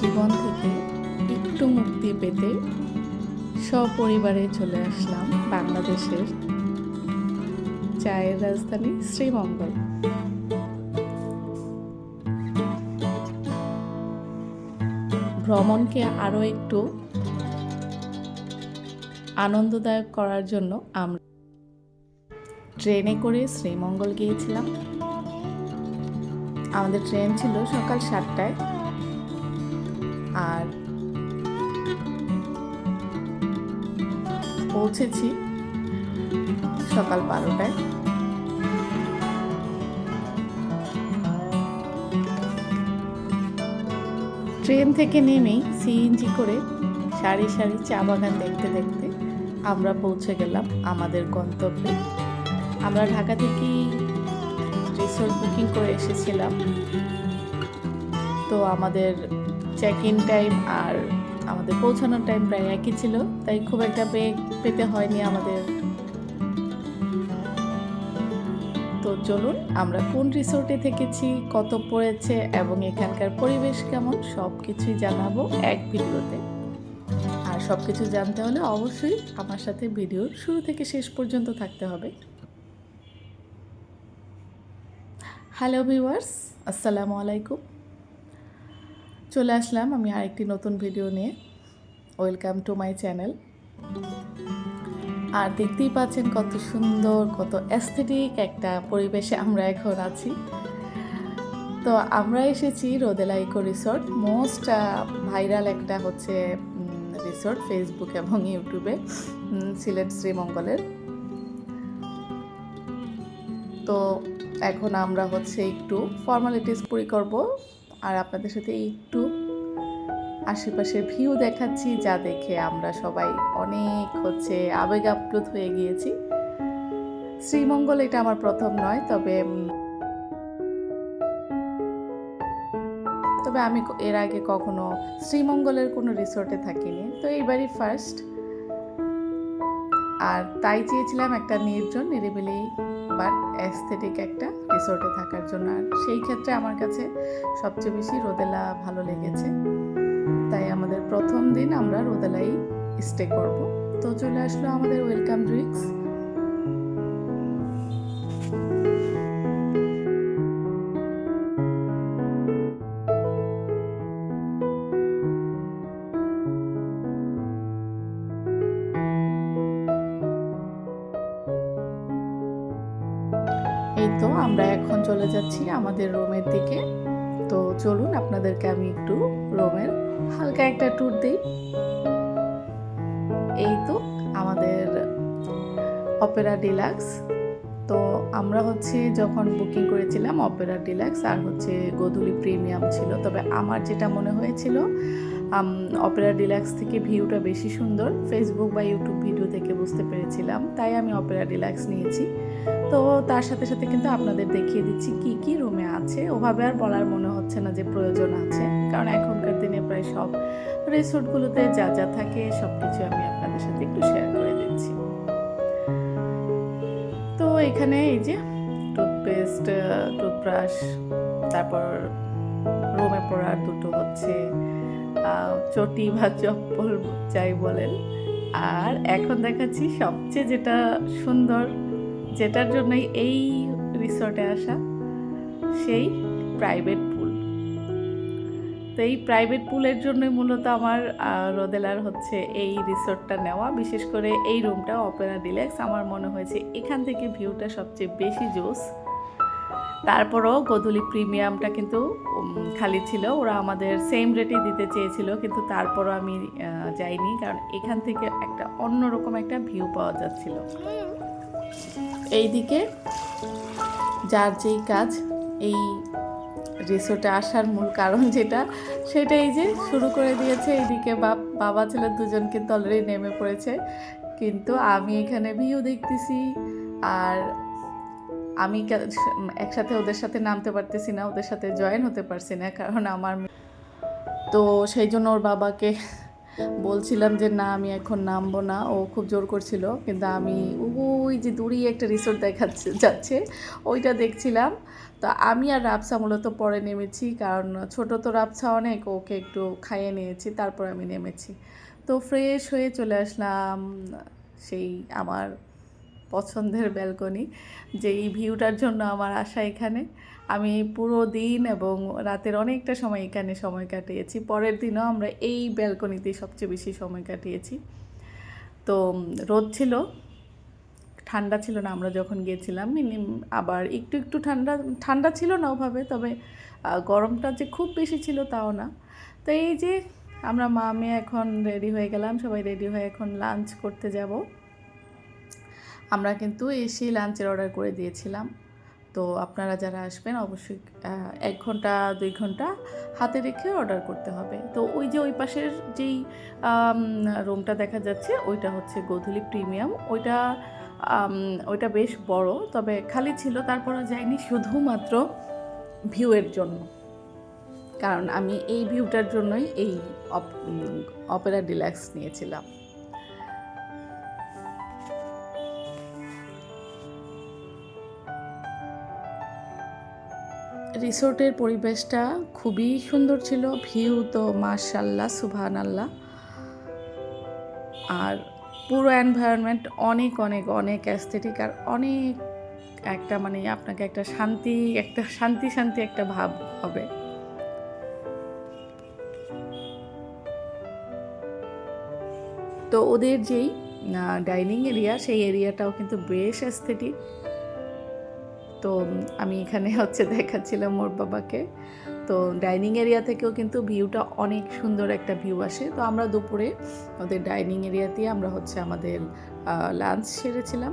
জীবন থেকে একটু মুক্তি পেতে সপরিবারে চলে আসলাম বাংলাদেশের চায়ের রাজধানী শ্রীমঙ্গল। ভ্রমণকে আরও একটু আনন্দদায়ক করার জন্য আমরা ট্রেনে করে শ্রীমঙ্গল গিয়েছিলাম। আমাদের ট্রেন ছিল সকাল সাতটায়। আর পৌঁছেছি সকাল বারোটায়। ট্রেন থেকে নেমেই সিএনজি করে সারি সারি চা বাগান দেখতে দেখতে আমরা পৌঁছে গেলাম আমাদের গন্তব্যে। আমরা ঢাকা থেকেই রিসোর্ট বুকিং করে এসেছিলাম। তো আমাদের চেক ইন টাইম আর আমাদের পৌঁছানোর টাইম প্রায় একই ছিল, তাই খুব একটা বেগ পেতে হয়নি আমাদের। তো চলুন আমরা কোন রিসোর্টে থেকেছি, কত পড়েছে এবং এখানকার পরিবেশ কেমন সব কিছুই জানাব এক ভিডিওতে। আর সব কিছু জানতে হলে অবশ্যই আমার সাথে ভিডিওর শুরু থেকে শেষ পর্যন্ত থাকতে হবে। হ্যালো ভিউয়ার্স আসসালামু আলাইকুম। চলে আসলাম আমি আরেকটি নতুন ভিডিও নিয়ে। ওয়েলকাম টু মাই চ্যানেল আর দেখতেই পাচ্ছেন কত সুন্দর, কত অ্যাস্থেটিক একটা পরিবেশে আমরা এখন আছি। তো আমরা এসেছি Rodela eco resort. Most viral একটা হচ্ছে রিসোর্ট ফেসবুক এবং ইউটিউবে সিলেট শ্রীমঙ্গলের। তো এখন আমরা হচ্ছে একটু ফর্মালিটিস পুরি করব। আর আপনাদের সাথে একটু আশেপাশের ভিউ দেখাচ্ছি, যা দেখে আমরা সবাই অনেক হচ্ছে আবেগ আপ্লুত হয়ে গিয়েছি। শ্রীমঙ্গল এটা আমার প্রথম নয়, তবে তবে আমি এর আগে কখনো শ্রীমঙ্গলের কোনো রিসোর্টে থাকিনি। তো এইবারই ফার্স্ট আর তাই চেয়েছিলাম একটা নির্জন নিরিবিলি বাট অ্যাস্থেটিক একটা রিসোর্টে থাকার জন্য। আর সেই ক্ষেত্রে আমার কাছে সবচেয়ে বেশি রোদেলা ভালো লেগেছে। তাই আমাদের প্রথম দিন আমরা রোদেলাই স্টে করব। তো চলে আসলো আমাদের ওয়েলকাম ড্রিঙ্কস তো আমরা এখন চলে যাচ্ছি আমাদের রুমের দিকে। তো চলুন আপনাদেরকে আমি একটু রুমের হালকা একটা ট্যুর দিই। এই তো আমাদের অপেরা ডিলাক্স তো আমরা হচ্ছে যখন বুকিং করেছিলাম অপেরা ডিলাক্স আর হচ্ছে গোধূলি প্রিমিয়াম ছিল। তবে আমার যেটা মনে হয়েছিল অপেরা ডিলাক্স থেকে ভিউটা বেশি সুন্দর। ফেসবুক বা ইউটিউব ভিডিও থেকে বুঝতে পেরেছিলাম, তাই আমি অপেরা ডিলাক্স নিয়েছি। তো তার সাথে সাথে কিন্তু আপনাদের দেখিয়ে দিচ্ছি কি কি রুমে আছে। ওভাবে আর বলার মনে হচ্ছে না যে প্রয়োজন আছে, কারণ এখনকার দিনে প্রায় সব রিসোর্টগুলোতে যা যা থাকে সব কিছু আমি আপনাদের সাথে একটু শেয়ার করে দিচ্ছি। তো এখানে এই যে টুথপেস্ট টুথব্রাশ তারপর রুমে পড়ার দুটো হচ্ছে চটি বা চপ্পল যাই বলেন। আর এখন দেখাচ্ছি সবচেয়ে যেটা সুন্দর, যেটার জন্যই এই রিসোর্টে আসা, সেই প্রাইভেট পুল। তো এই প্রাইভেট পুলের জন্যই মূলত আমার রোদেলার হচ্ছে এই রিসোর্টটা নেওয়া। বিশেষ করে এই রুমটা অপেরা ডিলেক্স আমার মনে হয়েছে এখান থেকে ভিউটা সবচেয়ে বেশি জোস। তারপরও গোধূলি প্রিমিয়ামটা কিন্তু খালি ছিল। ওরা আমাদের সেম রেটেই দিতে চেয়েছিল, কিন্তু তারপরও আমি যাইনি। কারণ এখান থেকে একটা অন্যরকম একটা ভিউ পাওয়া যাচ্ছিল। এইদিকে যার যেই কাজ, এই রিসোর্টে আসার মূল কারণ যেটা সেটা এই যে শুরু করে দিয়েছে। এইদিকে বাবা ছেলে দুজন কিন্তু অলরেডি নেমে পড়েছে। কিন্তু আমি এখানে ভিউ দেখতেছি। আর আমি একসাথে ওদের সাথে নামতে পারতেছি না, ওদের সাথে জয়েন হতে পারছি না, কারণ আমার তো সেই জন্য ওর বাবাকে বলছিলাম যে, না, আমি এখন নামবো না। ও খুব জোর করছিল, কিন্তু আমি ওই যে দূরেই একটা রিসোর্ট দেখাচ্ছে, যাচ্ছে, ওইটা দেখছিলাম। তো আমি আর রাবসা মূলত পরে নেমেছি, কারণ ছোট তো রাবসা অনেক, ওকে একটু খাইয়ে নিয়েছি, তারপর আমি নেমেছি। তো ফ্রেশ হয়ে চলে আসলাম, সেই আমার পছন্দের ব্যালকনি যে এই ভিউটার জন্য আমার আশা এখানে। আমি পুরো দিন এবং রাতের অনেকটা সময় এখানে সময় কাটিয়েছি। পরের দিনও আমরা এই ব্যালকনিতেই সবচেয়ে বেশি সময় কাটিয়েছি। তো রোদ ছিল, ঠান্ডা ছিল না আমরা যখন গিয়েছিলাম আবার একটু একটু ঠান্ডা ঠান্ডা ছিল না ওভাবে, তবে গরমটা যে খুব বেশি ছিল তাও না। তো এই যে, আমরা মা মেয়ে এখন রেডি হয়ে গেলাম, সবাই রেডি হয়ে এখন লাঞ্চ করতে যাব। আমরা কিন্তু এসেই লাঞ্চের অর্ডার করে দিয়েছিলাম। তো আপনারা যারা আসবেন, অবশ্যই এক ঘণ্টা, দুই ঘণ্টা হাতে রেখে অর্ডার করতে হবে। তো ওই যে ওই পাশের যেই রুমটা দেখা যাচ্ছে, ওইটা হচ্ছে গোধূলি প্রিমিয়াম ওইটা ওইটা বেশ বড়, তবে খালি ছিল তারপরও যাইনি শুধুমাত্র ভিউয়ের জন্য। কারণ আমি এই ভিউটার জন্যই এই অপ- অপেরা ডিলাক্স নিয়েছিলাম। রিসোর্টের পরিবেশটা খুবই সুন্দর ছিল, ভিউ তো মার্শাল্লাহ সুবহান আল্লাহ আর পুরো এনভায়রনমেন্ট অনেক অনেক অনেক অ্যাস্থেটিক আর অনেক একটা মানে আপনাকে একটা শান্তি একটা শান্তি শান্তি একটা ভাব হবে। তো ওদের যেই ডাইনিং এরিয়া সেই এরিয়াটাও কিন্তু বেশ অ্যাস্থেটিক তো আমি এখানে হচ্ছে দেখাচ্ছিলাম ওর বাবাকে। তো ডাইনিং এরিয়া থেকেও কিন্তু ভিউটা অনেক সুন্দর একটা ভিউ আসে। তো আমরা দুপুরে ওদের ডাইনিং এরিয়াতেই আমরা হচ্ছে আমাদের লাঞ্চ সেরেছিলাম।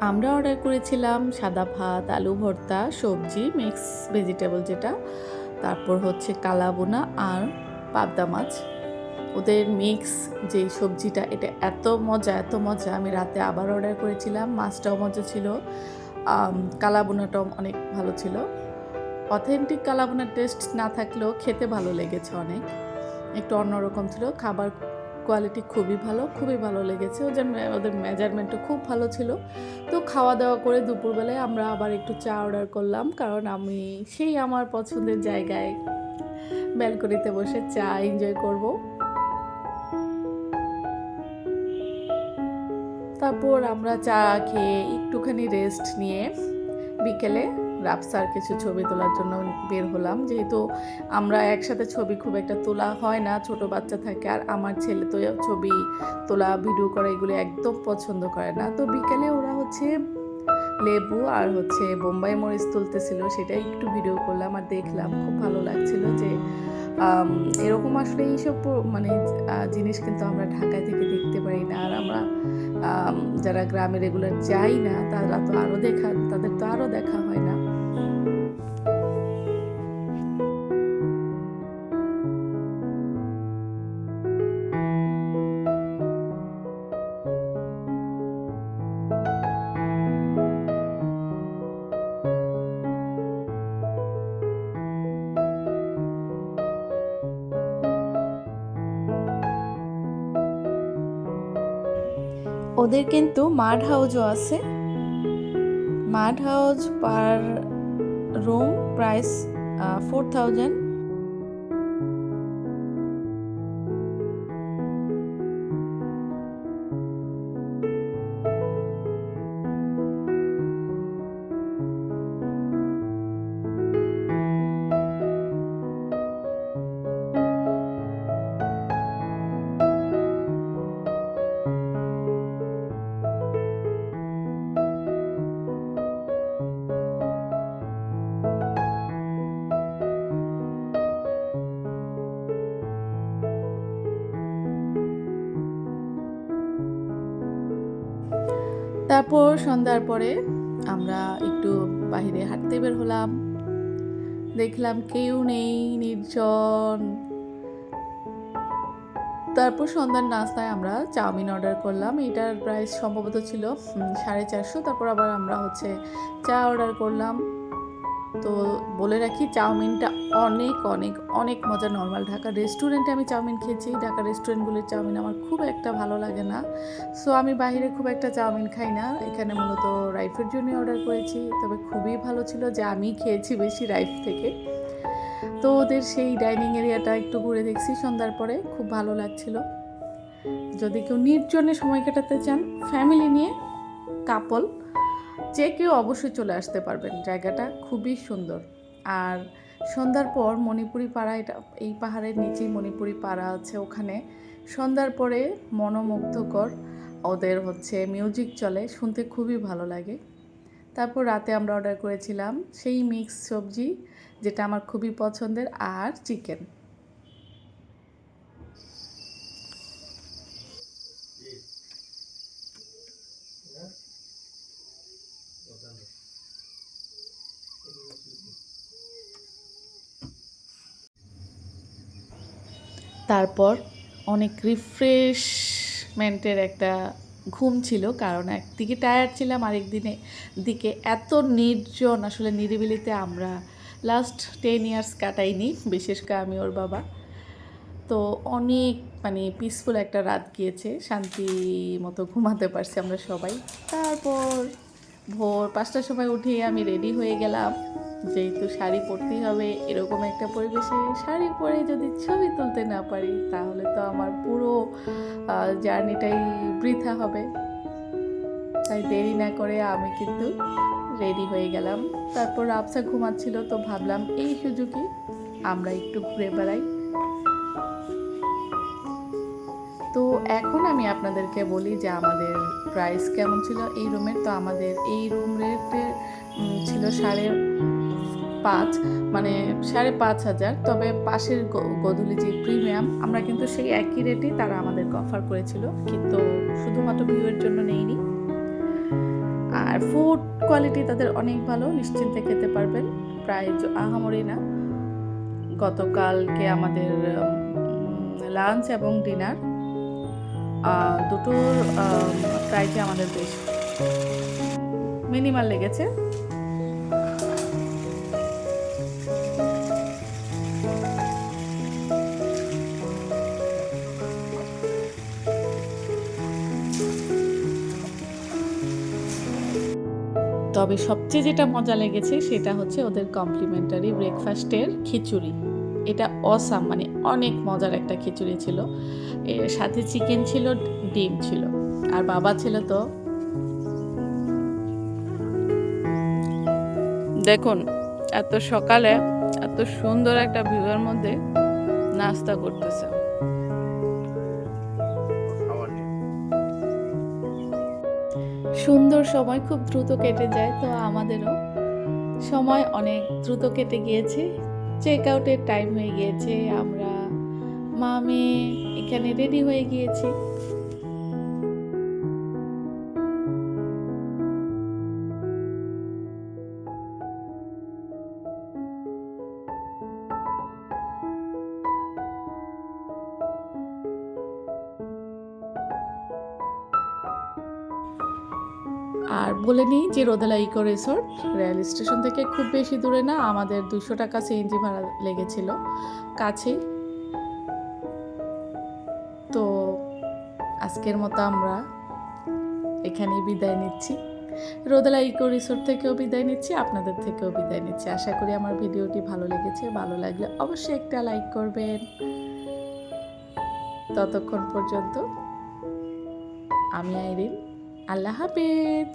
আমরা অর্ডার করেছিলাম সাদা ভাত, আলু ভর্তা, সবজি মিক্স ভেজিটেবল যেটা। তারপর হচ্ছে কালাবোনা আর পাবদা মাছ। ওদের মিক্স যে সবজিটা, এটা এত মজা এত মজা। আমি রাতে আবার অর্ডার করেছিলাম, মাছটাও মজা ছিল। কালাবোনাটাও অনেক ভালো ছিল। অথেন্টিক কালাবোনার টেস্ট না থাকলেও খেতে ভালো লেগেছে অনেক। একটু অন্যরকম ছিল। খাবার কোয়ালিটি খুবই ভালো খুবই ভালো লেগেছে। ওদের ওদের মেজারমেন্টও খুব ভালো ছিল। তো খাওয়া দাওয়া করে দুপুরবেলায় আমরা আবার একটু চা অর্ডার করলাম, কারণ আমি সেই আমার পছন্দের জায়গায় ব্যালকনিতে বসে চা এনজয় করব। তারপর আমরা চা খেয়ে একটুখানি রেস্ট নিয়ে বিকেলে রাপসার কিছু ছবি তোলার জন্য বের হলাম। যেহেতু আমরা একসাথে ছবি খুব একটা তোলা হয় না, ছোট বাচ্চা থাকে আর আমার ছেলে তো ছবি তোলা, ভিডিও করা এগুলো একদম পছন্দ করে না। তো বিকেলে ওরা হচ্ছে লেবু আর হচ্ছে বোম্বাই মরিচ তুলতেছিল, সেটা একটু ভিডিও করলাম আর দেখলাম। খুব ভালো লাগছিল যে এরকম আসলে এইসব মানে জিনিস কিন্তু আমরা ঢাকায় থেকে দেখতে পারি না। আর আমরা যারা গ্রামে রেগুলার যাই না, তারা তো আরও দেখা, তাদের তো আরও দেখা হয় না। ওদের কিন্তু মাড হাউজও আছে। Mud house per room price four thousand তারপর সন্ধ্যার পরে আমরা একটু বাহিরে হাঁটতে বের হলাম। দেখলাম কেউ নেই, নির্জন। তারপর সন্ধ্যার নাস্তায় আমরা চাউমিন অর্ডার করলাম। এটার প্রাইস সম্ভবত ছিল সাড়ে চারশো। তারপর আবার আমরা হচ্ছে চা অর্ডার করলাম। তো বলে রাখি, চাউমিনটা অনেক অনেক অনেক মজা নর্মাল ঢাকা রেস্টুরেন্টে আমি চাউমিন খেয়েছি। ঢাকা রেস্টুরেন্টগুলির চাউমিন আমার খুব একটা ভালো লাগে না। সো আমি বাইরে খুব একটা চাউমিন খাই না। এখানে মূলত রাইফের জন্য অর্ডার করেছি। তবে খুবই ভালো ছিল যে আমি খেয়েছি বেশি রাইফ থেকে। তো ওদের সেই ডাইনিং এরিয়াটা একটু ঘুরে দেখছি সন্ধ্যার পরে। খুব ভালো লাগছিল। যদি কেউ নির্জনে সময় কাটাতে চান ফ্যামিলি নিয়ে কাপল যে কেউ অবশ্যই চলে আসতে পারবেন। জায়গাটা খুবই সুন্দর। আর সন্ধ্যার পর মণিপুরি পাড়া, এটা এই পাহাড়ের নিচেই মণিপুরি পাড়া আছে ওখানে। সন্ধ্যার পরে মনোমুগ্ধকর ওদের হচ্ছে মিউজিক চলে, শুনতে খুবই ভালো লাগে। তারপর রাতে আমরা অর্ডার করেছিলাম সেই মিক্স সবজি, যেটা আমার খুবই পছন্দের, আর চিকেন তারপর অনেক রিফ্রেশমেন্টের একটা ঘুম ছিল, কারণ একদিকে টায়ার্ড ছিলাম আরেক দিনে দিকে এত নির্জন, আসলে নিরিবিলিতে আমরা লাস্ট টেন ইয়ার্স কাটাইনি, বিশেষ করে আমি ওর বাবা। তো অনেক মানে পিসফুল একটা রাত গিয়েছে, শান্তি মতো ঘুমাতে পারছি আমরা সবাই। তারপর ভোর পাঁচটার সময় উঠে আমি রেডি হয়ে গেলাম। যেহেতু শাড়ি পরতেই হবে, এরকম একটা পরিবেশে শাড়ি পরে যদি ছবি তুলতে না পারি, তাহলে তো আমার পুরো জার্নিটাই বৃথা হবে। তাই দেরি না করে আমি কিন্তু রেডি হয়ে গেলাম। তারপর আবসা ঘুমাচ্ছিল, তো ভাবলাম এই সুযোগে আমরা একটু ঘুরে বেড়াই। তো এখন আমি আপনাদেরকে বলি যে আমাদের প্রাইস কেমন ছিল এই রুমের তো আমাদের এই রুম রেটের ছিল সাড়ে পাঁচ মানে সাড়ে পাঁচ হাজার। তবে পাশের গদুলি যে প্রিমিয়াম আমরা কিন্তু সেই একই রেটেই তারা আমাদেরকে অফার করেছিল। কিন্তু শুধুমাত্র ভিউয়ের জন্য নেইনি। আর ফুড কোয়ালিটি তাদের অনেক ভালো, নিশ্চিন্তে খেতে পারবেন। প্রায় আহামরি না। গতকালকে আমাদের লাঞ্চ এবং ডিনার দুটোর প্রাইসে আমাদের বেশ মিনিমাল লেগেছে। তবে সবচেয়ে যেটা মজা লেগেছে সেটা হচ্ছে ওদের কমপ্লিমেন্টারি ব্রেকফাস্টের খিচুড়ি। এটা অসাম মানে অনেক মজার একটা খিচুড়ি ছিল। এর সাথে চিকেন ছিল, ডিম ছিল। আর বাবা ছিল তো দেখুন, এত সকালে এত সুন্দর একটা ভিউয়ের মধ্যে নাস্তা করতেছে। সুন্দর সময় খুব দ্রুত কেটে যায়, তো আমাদেরও। সময় অনেক দ্রুত কেটে গিয়েছে চেক আউটের টাইম হয়ে গিয়েছে, আমরা মা এখানে রেডি হয়ে গিয়েছি। বলে নিই যে Rodela eco resort, rail station থেকে খুব বেশি দূরে না, আমাদের দুশো টাকা সিএনজি ভাড়া লেগেছিল, কাছেই। তো আজকের মতো আমরা এখানেই বিদায় নিচ্ছি। রোদেলা ইকো রিসোর্ট থেকেও বিদায় নিচ্ছি, আপনাদের থেকেও বিদায় নিচ্ছি। আশা করি আমার ভিডিওটি ভালো লেগেছে, ভালো লাগলে অবশ্যই একটা লাইক করবেন। ততক্ষণ পর্যন্ত আমি আইরিন, আল্লাহ হাফেজ।